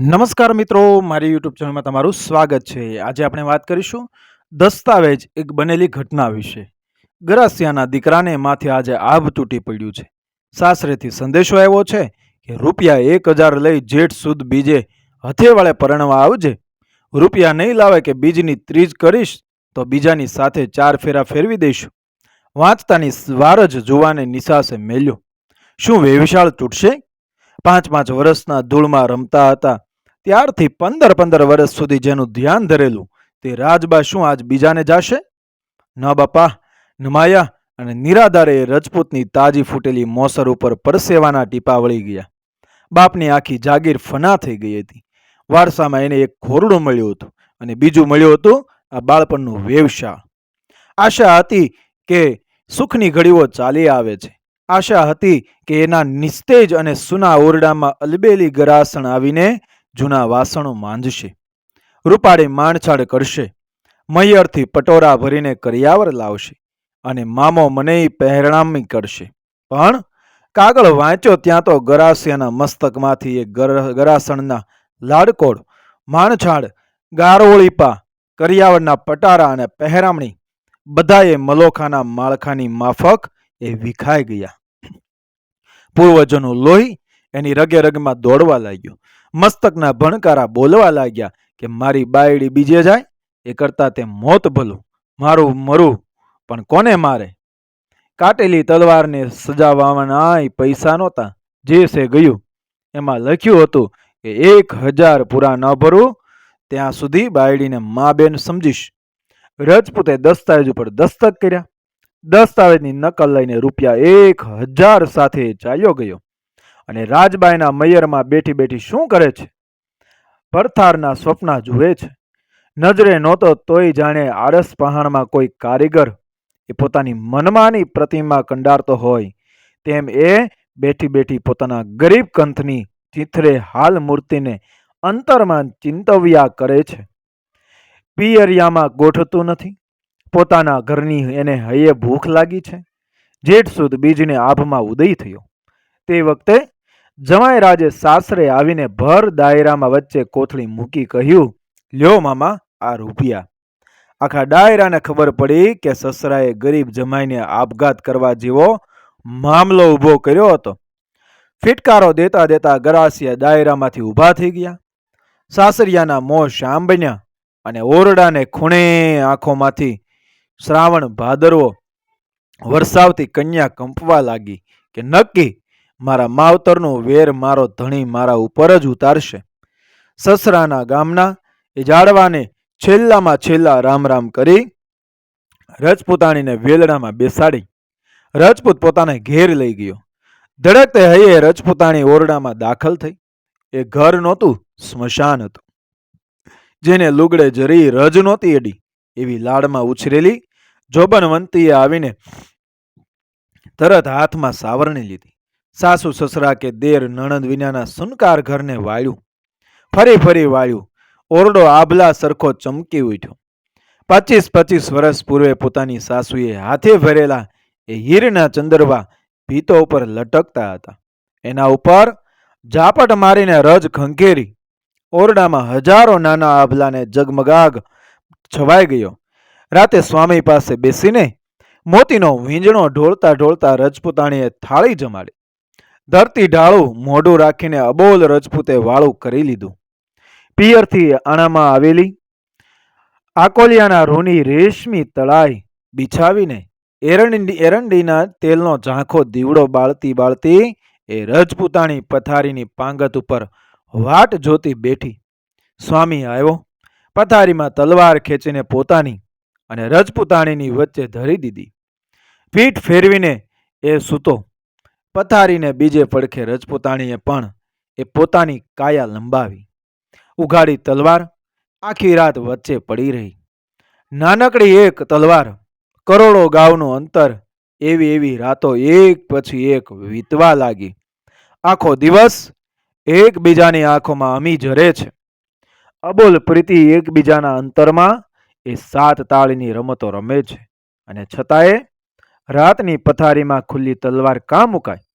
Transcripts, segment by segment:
નમસ્કાર મિત્રો, મારી યુટ્યુબ ચેનલમાં તમારું સ્વાગત છે. આજે આપણે વાત કરીશું દસ્તાવેજ એક બનેલી ઘટના વિશે. ગરાસિયાના દીકરાને માથે આજે આભ તૂટી પડ્યું છે. સાસરેથી સંદેશો આવ્યો છે કે રૂપિયા એક હજાર લઈ જેઠ સુદ બીજે હથેવાળે પરણવા આવજે. રૂપિયા નહીં લાવે કે બીજની ત્રીજ કરીશ, તો બીજાની સાથે ચાર ફેરા ફેરવી દઈશું. વાંચતાની વાર જ જોવાને નિશાસે મેલ્યો. શું વેવિશાળ તૂટશે? પાંચ પાંચ વર્ષના ધૂળમાં રમતા હતા ત્યારથી પંદર પંદર વર્ષ સુધી જેનું ધ્યાન ધરેલું તે રાજબા શું આજ બીજાને જાશે? ન બાપા નમાયા અને નિરાધારે રજપૂતની તાજી ફૂટેલી મોસર ઉપર પરસેવાના ટીપા વળી ગયા. બાપની આખી જાગીર ફના થઈ ગઈ હતી. વારસામાં એને એક ખોરડું મળ્યું હતું અને બીજું મળ્યું હતું આ બાળપણનું વેવશાળ. આશા હતી કે સુખની ઘડીઓ ચાલી આવે છે. આશા હતી કે એના નિસ્તેજ અને સુના ઓરડામાં અલબેલી ગરાસણ આવીને જૂના વાસણો માંજશે, રૂપાળી માણછાડ કરશે, મૈયરથી પટોરા ભરીને કરિયાવર લાવશે અને મામો મને પહેરણામી કરશે. પણ કાગળ વાંચ્યો ત્યાં તો ગરાસિયાના મસ્તકમાંથી એ ગર- ગરાસણના લાડકોડ માણછાડ, ગારોળીપા, કરિયાવરના પટારા અને પહેરામણી બધાએ મલોખાના માળખાની માફક એ વિખાઈ ગયા. પૂર્વજોનું લોહી એની રગે રગમાં દોડવા લાગ્યું. મસ્તકના ભણકારા બોલવા લાગ્યા કે મારી બાયડી બીજે જાય, એ કરતા તે મોત ભલું, મારું મરું, પણ કોને મારે? કાટેલી તલવારને સજાવવાના પૈસા નહોતા, જે છે ગયું. એમાં લખ્યું હતું કે એક હજાર પૂરા ન ભરું, ત્યાં સુધી બાયડીને મા બેન સમજીશ. રજપૂતે દસ્તાવેજ ઉપર દસ્તક કર્યા. દસ્તાવેજની નકલ લઈને રૂપિયા એક હજાર સાથે ચાલ્યો ગયો. અને રાજબાઈના મૈયરમાં બેઠી બેઠી શું કરે છે? પરથારના સ્વપ્ના જુએ છે. નજરે નહોતો તોય જાણે આરસ પહાણમાં કોઈ કારીગર એ પોતાની મનમાની પ્રતિમા કંડારતો હોય. તેમ એ બેઠી બેઠી પોતાના ગરીબ કંથની ચિથરે હાલ મૂર્તિને અંતરમાં ચિંતવ્યા કરે છે. પિયરિયામાં ગોઠતું નથી. પોતાના ઘરની એને હૈયે ભૂખ લાગી છે. જેઠ સુદ બીજને આભમાં ઉદય થયો. તે વખતે જમાઈ રાજે સાસરે આવીને ભર દાયરામાં વચ્ચે કોથળી મૂકી કહ્યું, લ્યો મામા, આ રૂપિયા. આખા ડાયરાને ખબર પડી કે સસરાએ ગરીબ જમાઈને આપઘાત કરવા જેવો મામલો ઊભો કર્યો હતો. ફિટકારો દેતા દેતા ગરાસિયા દાયરામાંથી ઊભા થઈ ગયા. સાસરિયાના મોં શામ અને ઓરડાને ખૂણે આંખોમાંથી શ્રાવણ ભાદરવો વરસાવતી કન્યા કંપવા લાગી કે, નક્કી મારા માવતરનો વેર મારો ધણી મારા ઉપર જ ઉતારશે. સસરાના ગામના એ જાડવાને છેલ્લામાં છેલ્લા રામ રામ કરી રજપૂતાણીને વેલડામાં બેસાડી. રજપૂત પોતાને ઘેર લઈ ગયો. ધડકતે હૈયે રજપૂતાણી ઓરડામાં દાખલ થઈ. એ ઘર નહોતું, સ્મશાન હતું. જેને લુગડે જરી રજ નહોતી અડી એવી લાડમાં ઉછરેલી, જોબનવંતીએ આવીને તરત હાથમાં સાવરણી લીધી. સાસુ સસરા કે દેર નણંદ વિનાના સુનકાર ઘરને વાળ્યું. ફરી ફરી વાળ્યું. ઓરડો આભલા સરખો ચમકી ઉઠ્યો. પચીસ પચીસ વર્ષ પૂર્વે પોતાની સાસુએ હાથે ભરેલા એ હીરના ચંદરવા ભીતો ઉપર લટકતા હતા. એના ઉપર ઝાપટ મારીને રજ ખંખેરી. ઓરડામાં હજારો નાના આભલાને જગમગાગ છવાઈ ગયો. રાતે સ્વામી પાસે બેસીને મોતીનો વીંજણો ઢોળતા ઢોળતા રજપૂતાણીએ થાળી જમાડી. ધરતી ઢાળું મોઢું રાખીને અબોલ રજપૂતે વાળું કરી લીધું. પિયરથી આણામાં આવેલી આકોલિયાના રૂની રેશમી તળાઈ બિછાવીને એરંડી, એરંડીના તેલનો ઝાંખો દીવડો બાળતી બાળતી એ રજપૂતાણી પથારીની પાંગત ઉપર વાટ જોતી બેઠી. સ્વામી આવ્યો, પથારીમાં તલવાર ખેંચીને પોતાની અને રજપૂતાણીની વચ્ચે ધરી દીધી. પીઠ ફેરવીને એ સૂતો પથારીને બીજે પડખે રજપૂતાણીએ પણ એ પોતાની કાયા લંબાવી. ઉઘાડી તલવાર આખી રાત વચ્ચે પડી રહી. નાનકડી એક તલવાર કરોડો ગાવનું અંતર એવી એવી રાતો એક પછી એક વીતવા લાગી. આખો દિવસ એકબીજાની આંખોમાં અમી જરે છે. અબોલ પ્રીતિ એકબીજાના અંતરમાં એ સાત તાળીની રમતો રમે છે. અને છતાંય રાતની પથારીમાં ખુલ્લી તલવાર કાં મુકાય?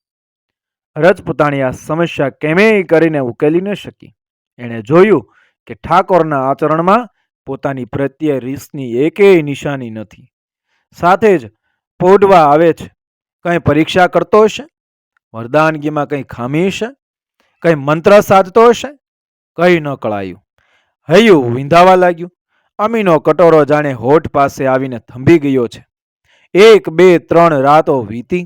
રજપૂતાણી આ સમસ્યા કેમેય કરીને ઉકેલી ન શકી. એણે જોયું કે ઠાકોરના આચરણમાં પોતાની પ્રત્યે રીસની એકેય નિશાની નથી. સાથે જ પોઢવા આવે છે. કંઈ પરીક્ષા કરતો હશે? વરદાનગીમાં કંઈ ખામી હશે? કંઈ મંત્ર સાધતો હશે? કંઈ ન કળાયું. હૈયું વિંધાવા લાગ્યું. અમીનો કટોરો જાણે હોઠ પાસે આવીને થંભી ગયો છે. એક, બે, ત્રણ રાતો વીતી.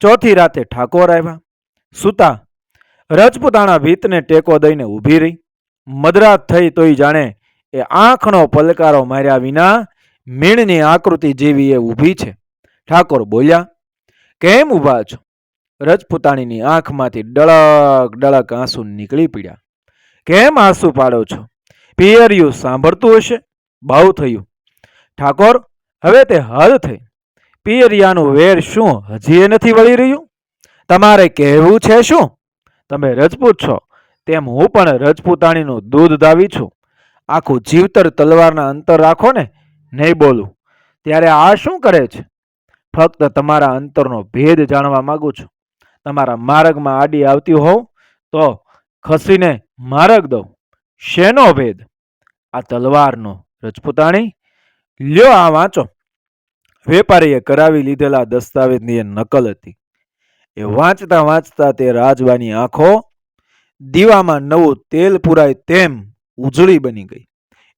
ચોથી રાતે ઠાકોર આવ્યા. સુતા. રજપૂતાણા ભીતને ટેકો દઈને ઊભી રહી. મદરાત થઈ તોય જાણે એ આંખનો પલકારો માર્યા વિના મીણની આકૃતિ જેવી એ ઊભી છે. ઠાકોર બોલ્યા, કેમ ઊભા છો? રજપૂતાણીની આંખમાંથી ડળક ડળક આંસુ નીકળી પડ્યા. કેમ આંસુ પાડો છો? પિયરિયું સાંભળતું હશે? બહુ થયું. ઠાકોર, હવે તે હદ થઈ. પિયરિયાનું વેર શું હજી એ નથી વળી રહ્યું? તમારે કહેવું છે શું? તમે રજપૂત છો, તેમ હું પણ રજપૂતાણીનું દૂધ દાવી છું. આખું જીવતર તલવારના અંતર રાખો ને, નહીં બોલું. ત્યારે આ શું કરે છે? ફક્ત તમારા અંતરનો ભેદ જાણવા માંગુ છું. તમારા માર્ગમાં આડી આવતી હોવ તો ખસીને માર્ગ દઉં. શેનો ભેદ? આ તલવારનો, રજપૂતાણી? લ્યો આ વાંચો. વેપારીએ કરાવી લીધેલા દસ્તાવેજની એ નકલ હતી. એ વાંચતા વાંચતા તે રાજવાની આંખો દીવામાં નવું તેલ પુરાય તેમ ઉજળી બની ગઈ.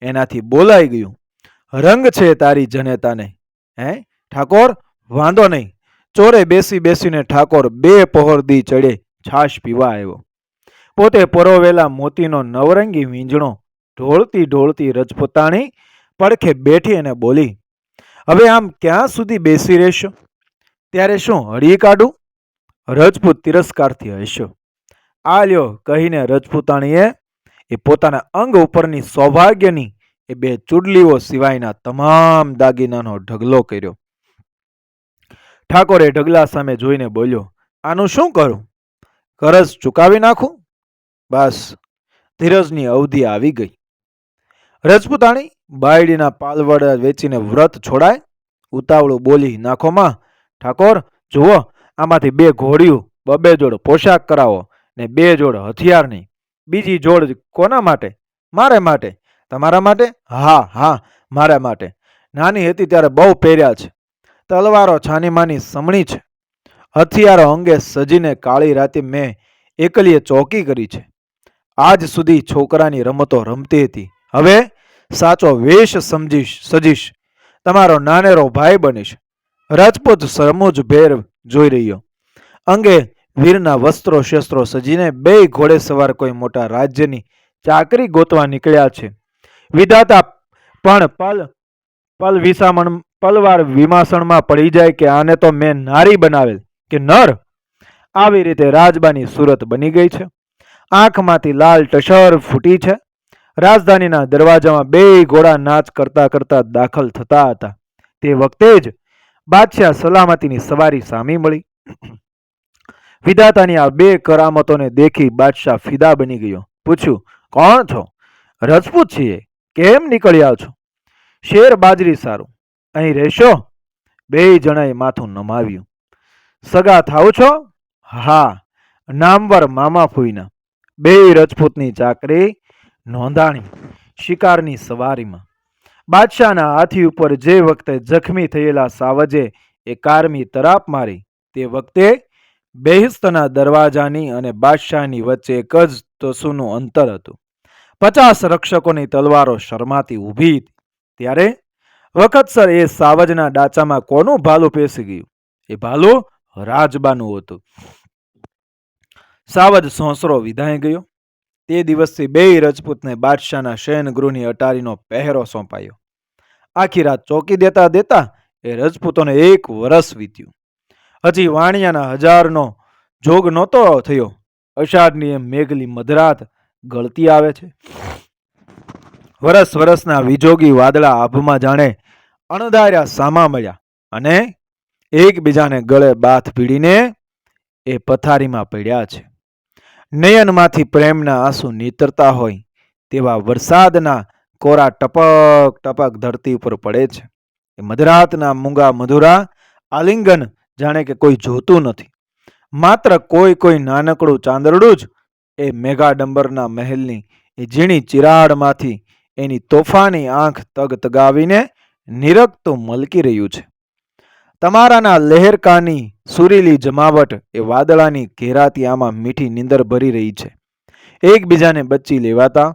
એનાથી બોલાઈ ગયું, રંગ છે તારી જનેતાને. હે, ઠાકોર, વાંધો નહીં. ચોરે બેસી બેસીને ઠાકોર બે પહોર દી ચડે છાશ પીવા આવ્યો. પોતે પરોવેલા મોતીનો નવરંગી વીંજણો ઢોળતી ઢોળતી રજપૂતાણી પડખે બેઠી અને બોલી, હવે આમ ક્યાં સુધી બેસી રહેશો? ત્યારે શું, હળી કાઢું? રજપૂત તિરસ્કારથી હસ્યો આ લ્યો, કહીને રજપૂતાણીએ એ પોતાના અંગ ઉપરની સૌભાગ્યની એ બે ચૂડલીઓ સિવાયના તમામ દાગીનાનો ઢગલો કર્યો. ઠાકોરે ઢગલા સામે જોઈને બોલ્યો, આનું શું કરું? કરજ ચૂકાવી નાખું? બસ. ધીરજની અવધિ આવી ગઈ. રજપૂતાણી બાયડીના પાલવડા વેચીને વ્રત છોડાય, ઉતાવળું બોલી નાખોમાં ઠાકોર, જુઓ આમાંથી બે ઘોડિયું, બબે જોડ પોશાક કરાવો ને બે જોડ હથિયારની બીજી જોડ કોના માટે? મારે માટે. તમારા માટે? હા હા, મારા માટે. નાની હતી ત્યારે બહુ પહેર્યા છે. તલવારો છાનીમાની સમણી છે. હથિયારો અંગે સજીને કાળી રાતે મેં એકલીએ ચોકી કરી છે. આજ સુધી છોકરાની રમતો રમતી હતી. હવે સાચો વેશ સમજીશ, સજીશ. તમારો નાનેરો ભાઈ બનીશ. રાજપૂત સમુજ ભેર જોઈ રહ્યો. અંગે વીરના વસ્ત્રો શસ્ત્રો સજીને બે ઘોડે સવાર કોઈ મોટા રાજ્યની ચાકરી ગોતવા નીકળ્યા છે. વિધાતા પણ પલ પલ વિસામણ, પલવાર વિમાસણમાં પડી જાય કે આને તો મેં નારી બનાવેલ કે નર? આવી રીતે રાજબાની સુરત બની ગઈ છે. આંખમાંથી લાલ ટશર ફૂટી છે. રાજધાનીના દરવાજામાં બે ઘોડા નાચ કરતા કરતા દાખલ થતા હતા. તે વખતે જ બાદશાહ સલામતીની સવારી સામી મળી. વિધાતાની આ બે કરામતોને દેખી બાદશાહ ફિદા બની ગયો. પૂછ્યું, કોણ છો? રજપૂત છીએ. કેમ નીકળ્યા છો? શેર બાજરી સારું. અહીં રહેશો? બે જણાએ માથું નમાવ્યું. સગા થાવ છો? હા. નામવર મામા ફૂઈના. બે રજપૂતની ચાકરી નોંધાણી. શિકારની સવારીમાં બાદશાહના હાથી ઉપર જે વખતે જખમી થયેલા સાવજે એ કારમી તરાપ મારી, તે વખતે બેહિસ્તના દરવાજાની અને બાદશાહની વચ્ચે એક જ તસુનું અંતર હતું. પચાસ રક્ષકોની તલવારો શરમાતી ઊભી હતી. ત્યારે વખતસર એ સાવજના ડાચામાં કોનું ભાલું પેસી ગયું? એ ભાલું રાજબાનું હતું. સાવજ સોંસરો વિધાઈ ગયો. તે દિવસથી બે રજપૂતને બાદશાહના શયનગૃહની અટારીનો પહેરો સોંપાયો. આખી રાત ચોકી દેતા દેતા એ રજપૂતોને એક વરસ વીત્યું. હજી વાણિયાના હજારનો જોગ નહોતો થયો. અષાઢની એમ મેઘલી મધરાત ગળતી આવે છે. વરસ વરસના વિજોગી વાદળા આભમાં જાણે અણધાર્યા સામા મળ્યા અને એકબીજાને ગળે બાથ ભીડીને એ પથારીમાં પડ્યા છે. નયનમાંથી પ્રેમના આંસુ નીતરતા હોય, તેવા વરસાદના કોરા ટપક ટપક ધરતી ઉપર પડે છે. એ મધરાતના મૂંગા મધુરા આલિંગન જાણે કે કોઈ જોતું નથી. માત્ર કોઈ કોઈ નાનકડું ચાંદરડું જ એ મેઘાડંબરના મહેલની એ ઝીણી ચિરાડમાંથી એની તોફાની આંખ તગ તગાવીને નિરખતું મલકી રહ્યું છે. તમારાના લહેરકાની સુરીલી જમાવટ એ વાદળાની ઘેરાતી આમાં મીઠી નીંદર ભરી રહી છે. એકબીજાને બચ્ચી લેવાતા,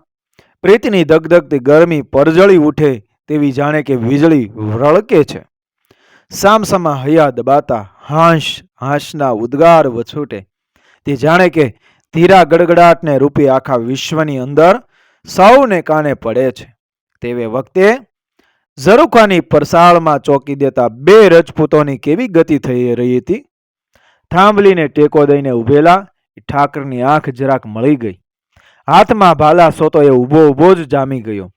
પ્રીતની ધગધગતી ગરમી પરજળી ઉઠે તેવી જાણે કે વીજળી વળકે છે. સામસામા હૈયા દબાતા હાંશ હાંસના ઉદ્ગાર વછૂટે. તે જાણે કે ધીરા ગડગડાટને રૂપી આખા વિશ્વની અંદર સૌને કાને પડે છે. તેવે વખતે ઝરૂખાની પરસાળમાં ચોકી દેતા બે રજપૂતોની કેવી ગતિ થઈ રહી હતી? થાંભલીને ટેકો દઈને ઊભેલા ઠાકરની આંખ જરાક મળી ગઈ. હાથમાં ભાલા સોતો એ ઊભો ઊભો જ જામી ગયો.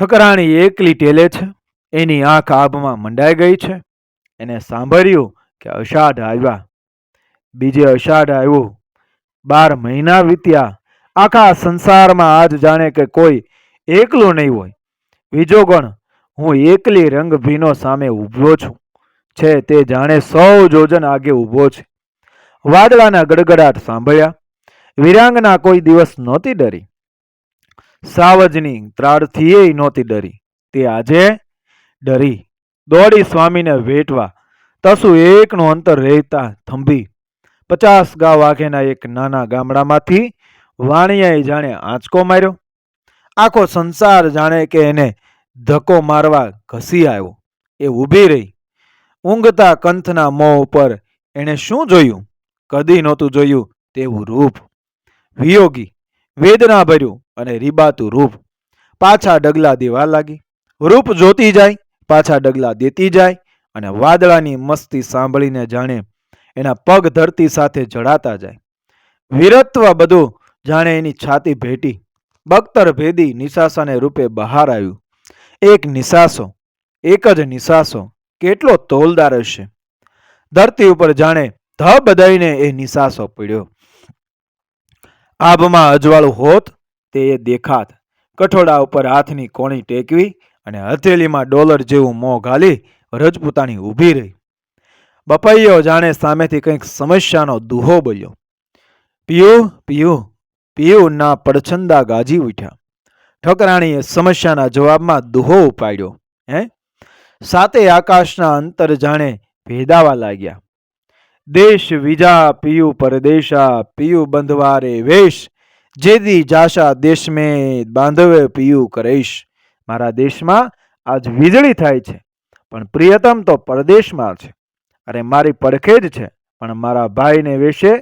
ઠકરાણી એકલી ટેલે છે, એની આંખ આભમાં મંડાઈ ગઈ છે. એને સાંભળ્યું કે અષાઢ આવ્યા. બીજે અષાઢ આવ્યો. બાર મહિના વીત્યા. આખા સંસારમાં આજ જાણે કે કોઈ એકલું નહીં હોય. બીજો ગણ, હું એકલી રંગ ભીનો સામે ઊભો છું. છે તે જાણે સૌ જોજન આગે ઊભો છે. વાદળાના ગડગડાટ સાંભળ્યા. વિરાંગના કોઈ દિવસ નહોતી ડરી. સાવજની ત્રાડથીએ નહોતી ડરી. તે આજે ડરી. દોડી સ્વામીને વેઠવા. તસુ એકનું અંતર રહેતા થંભી. પચાસ ગાવ આગેના એક નાના ગામડામાંથી વાણિયાએ જાણે આંચકો માર્યો. આખો સંસાર જાણે કે એને ધક્કો મારવા ઘસી આવ્યો. એ ઊભી રહી. ઊંઘતા કંથના મોં ઉપર એણે શું જોયું? કદી નહોતું જોયું તેવું રૂપ. વિયોગી વેદના ભર્યું અને રીબાતું રૂપ. પાછા ડગલા દેવા લાગી. રૂપ જોતી જાય, પાછા ડગલા દેતી જાય અને વાદળાની મસ્તી સાંભળીને જાણે એના પગ ધરતી સાથે જડાતા જાય. વીરત્વ બધું જાણે એની છાતી ભેટી. બખ્તર ભેદી નિશાસાને રૂપે બહાર આવ્યું. એક નિશાસો એક જ નિશાસો કેટલો તોલદાર હશે? ધરતી ઉપર જાણે ધ બધાઈને એ નિશાસો પડ્યો. આભમાં અજવાળું હોત તે દેખાત. કઠોડા ઉપર હાથની કોણી ટેકવી અને હથેલીમાં ડોલર જેવું મોં ઘાલી રજપૂતાણી ઊભી રહી. બપૈયો જાણે સામેથી કંઈક સમસ્યાનો દુહો બોલ્યો પિયું પિયું પિયું ના પડછંદા ગાજી ઉઠ્યા. ઠકરાણીએ સમસ્યાના જવાબમાં દુહો ઉપાડ્યો, હે? સાતે આકાશના અંતર જાણે ભેદાવા લાગ્યા. દેશ વિજા પિયુ પરદેશા, પિયુ બંધવારે વેશ, જેદી જાશા દેશ મેં બાંધવે પિયુ કરેશ. મારા દેશમાં આજ વીજળી થાય છે, પણ પ્રિયતમ તો પરદેશમાં છે. અરે મારી પડખે જ છે, પણ મારા ભાઈને વેશે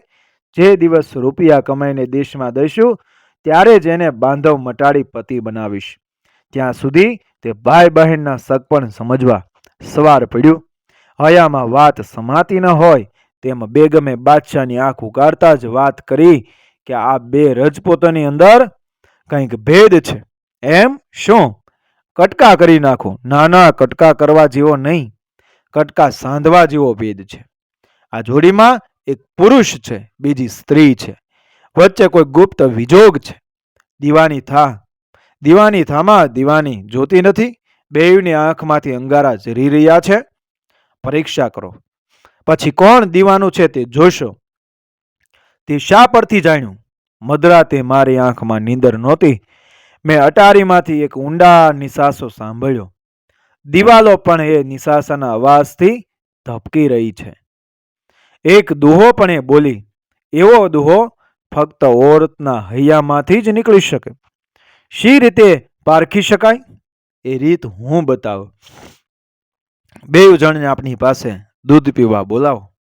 જે દિવસ રૂપિયા કમાઈને દેશમાં દઈશું ત્યારે જ એને બાંધવ મટાડી પતિ બનાવીશ. ત્યાં સુધી તે ભાઈ બહેનના શક પણ સમજવા સવાર પડ્યું. હયામાં વાત સમાતી ન હોય તેમ બેગમે બાદશાહની આંખ ઉગાડતા જ વાત કરી કે આ બે રજપૂતોની અંદર કંઈક ભેદ છે. એમ શું? કટકા કરી નાખો. ના ના કટકા કરવા જેવો નહીં. કટકા સાંધવા જેવો ભેદ છે. આ જોડીમાં એક પુરુષ છે, બીજી સ્ત્રી છે. વચ્ચે કોઈ ગુપ્ત વિજોગ છે. દીવાની થા. દીવાની થામાં દીવાની જોતી નથી. બેયની આંખમાંથી અંગારા ઝરી રહ્યા છે. પરીક્ષા કરો. પછી કોણ દીવાનું છે તે જોશો. તે શા પરથી જાણ્યું? મધરાતે મારી આંખમાં નીંદર નહોતી. મેં અટારીમાંથી એક ઊંડા નિસાસો સાંભળ્યો. દિવાલો પણ એ નિસાસાના અવાજથી ધબકી રહી છે. એક દુહો પણ એ બોલી, એવો દુહો ફક્ત ઓરતના હૈયામાંથી જ નીકળી શકે. શી રીતે પારખી શકાય? એ રીત હું બતાવું. બે જણને આપણી પાસે દૂધ પીવા બોલાવો.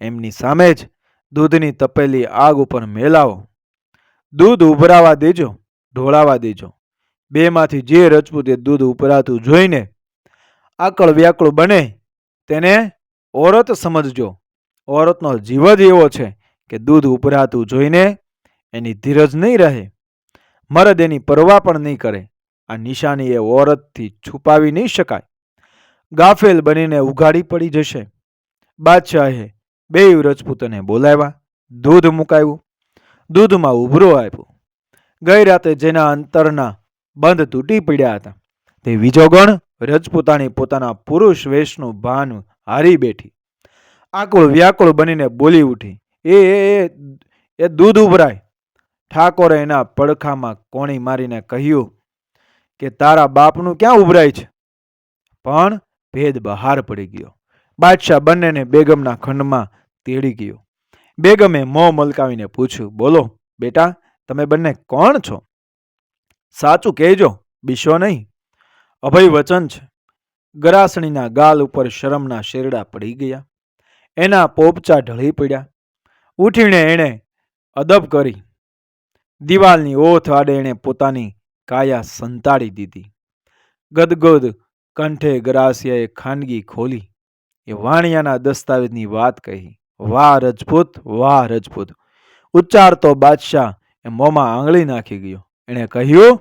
એમની સામે જ દૂધની તપેલી આગ ઉપર મેલાવો. દૂધ ઉભરાવા દેજો, ઢોળાવા દેજો. બેમાંથી જે રજપૂતે દૂધ ઉભરાતું જોઈને આકળ વ્યાકળ બને તેને ઓરત સમજજો. ઓરતનો જીવ જ એવો છે કે દૂધ ઉભરાતું જોઈને એની ધીરજ નહીં રહે. મરદ એની પરવા પણ નહીં કરે. આ નિશાની એ ઓરતથી છુપાવી નહીં શકાય. ગાફેલ બનીને ઉઘાડી પડી જશે. બાદશાહે બેય રજપૂતોને બોલાવ્યા. દૂધ મુકાયું દૂધમાં ઉભરો આપ્યો. ગઈ રાતે જેના અંતરના બંધ તૂટી પડ્યા હતા, તે વિજોગણ રજપૂતાણી પોતાના પુરુષ વેશનું ભાન હારી બેઠી. આકુળ વ્યાકુળ બનીને બોલી ઉઠી. એ એ દૂધ ઉભરાય. ઠાકોરે એના પડખામાં કોણી મારીને કહ્યું કે તારા બાપનું ક્યાં ઉભરાય છે? પણ ભેદ બહાર પડી ગયો. બાદશાહ બંનેને બેગમના ખંડમાં તેડી ગયો. બેગમે મોં મલકાવીને પૂછ્યું, બોલો, બેટા, તમે બંને કોણ છો? સાચું કહેજો, બીશો નહીં. અભય વચન છે. ગરાસણીના ગાલ ઉપર શરમના શેરડા પડી ગયા. એના પોપચા ઢળી પડ્યા. ઉઠીને એણે અદબ કરી. દિવાલની ઓથ આડે એણે પોતાની કાયા સંતાડી દીધી. ગદગદ કંઠે ગરાસિયાએ ખાનગી ખોલી. એ વાણિયાના દસ્તાવેજની વાત કહી. વાહ, રજપૂત! વાહ, રજપૂત! ઉચ્ચારતો બાદશાહ એ મોંમાં આંગળી નાખી ગયો. એણે કહ્યું,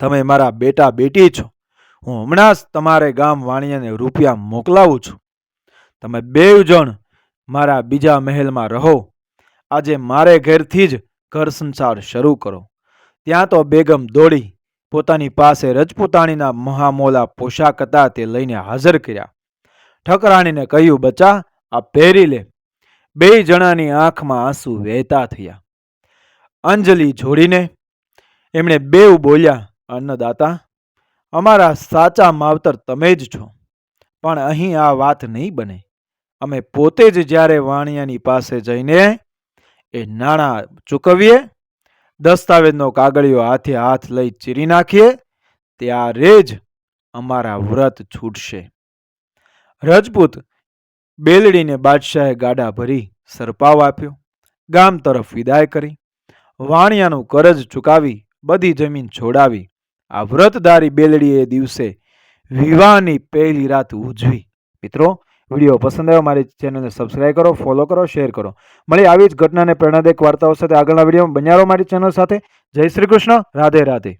તમે મારા બેટા બેટી છો. હું હમણાં જ તમારે ગામ વાણિયાને રૂપિયા મોકલાવું છું. તમે બેવ જણ મારા બીજા મહેલમાં રહો. આજે મારે ઘેરથી જ ઘર સંસાર શરૂ કરો. ત્યાં તો બેગમ દોડી પોતાની પાસે રજપૂતાણીના મહામોલા પોશાક હતા તે લઈને હાજર કર્યા. ઠકરાણીને કહ્યું, બચા, આ પહેરી લે. બે જણાની આંખમાં આંસુ વહેતા થયા. અંજલિ જોડીને એમણે બેવ બોલ્યા, અન્નદાતા, અમારા સાચા માવતર તમે જ છો, પણ અહીં આ વાત નહીં બને. અમે પોતે જ જ્યારે વાણિયાની પાસે જઈને એ નાણાં ચૂકવીએ, દસ્તાવેજનો કાગળિયો હાથે હાથ લઈ ચીરી નાખીએ, ત્યારે જ અમારા વ્રત છૂટશે. રજપૂત બેલડીને બાદશાહે ગાડા ભરી સરપાવ આપ્યો, ગામ તરફ વિદાય કરી, વાણિયાનું કરજ ચૂકાવી, બધી જમીન છોડાવી, આ વ્રતધારી બેલડીએ દિવસે વિવાહની પહેલી રાત ઉજવી. મિત્રો વીડિયો પસંદ આવ્યો, મારી ચેનલને સબસ્ક્રાઇબ કરો ફોલો કરો શેર કરો. મળી આવી જ ઘટનાને પ્રેરણાદાયક વાર્તાઓ સાથે આગળના વિડીયોમાં. બન્યા મારી ચેનલ સાથે. જય શ્રી કૃષ્ણ. રાધે રાધે.